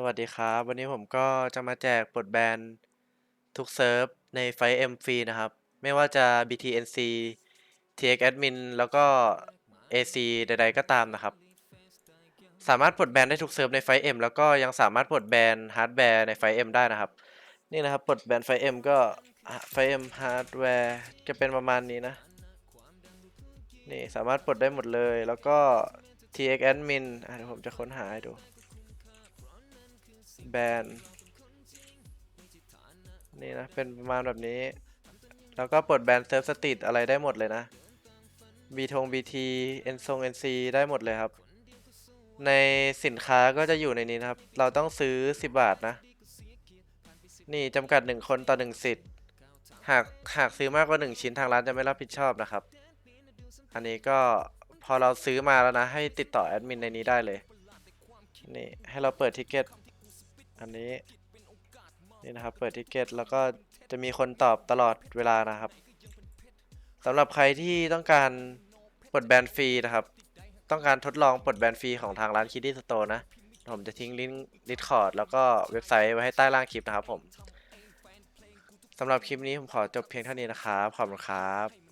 สวัสดีครับ วันนี้ผมก็จะมาแจกปลดแบนทุกเซิร์ฟในไฟเอ็มฟรีนะครับ ไม่ว่าจะ BTNC TX Admin แล้วก็ AC ใด ๆ ก็ตามนะครับ สามารถปลดแบนได้ทุกเซิร์ฟในไฟเอ็มแล้วก็ยังสามารถปลดแบนฮาร์ดแวร์ในไฟเอ็มได้นะครับ นี่นะครับปลดแบนไฟเอ็มก็ไฟเอ็มฮาร์ดแวร์จะเป็นประมาณนี้นะ นี่สามารถปลดได้หมดเลย แล้วก็ TX Admin เดี๋ยวผมจะค้นหาให้ดู แบนนี่นะ เป็นประมาณแบบนี้ แล้วก็ปลดแบนเซิร์ฟสตรีทอะไรได้หมดเลยนะ b ีทง BT เอ็นซง NC ได้หมดเลยครับ ในสินค้าก็จะอยู่ในนี้นะครับ เราต้องซื้อ 10 บาทนะ นี่จำกัด 1 คนต่อ 1 สิทธิ์ หากหากซื้อมากกว่า 1 ชิ้นทางร้านจะไม่รับผิดชอบนะครับ อันนี้ก็พอเราซื้อมาแล้วนะ ให้ติดต่อแอดมินในนี้ได้เลย นี่ให้เราเปิดทิเก็ต อันนี้นี่นะครับเปิดทิเก็ตแล้วก็จะมีคนตอบตลอดเวลานะครับสำหรับใครที่ต้องการปลดแบนฟรีนะครับ ต้องการทดลองปลดแบนฟรีของทางร้านคิดดี้สโตร์นะ ผมจะทิ้งลิงก์ดิสคอร์ดแล้วก็เว็บไซต์ไว้ให้ใต้ล่างคลิปนะครับผมสำหรับคลิปนี้ผมขอจบเพียงเท่านี้นะครับ ขอบคุณครับ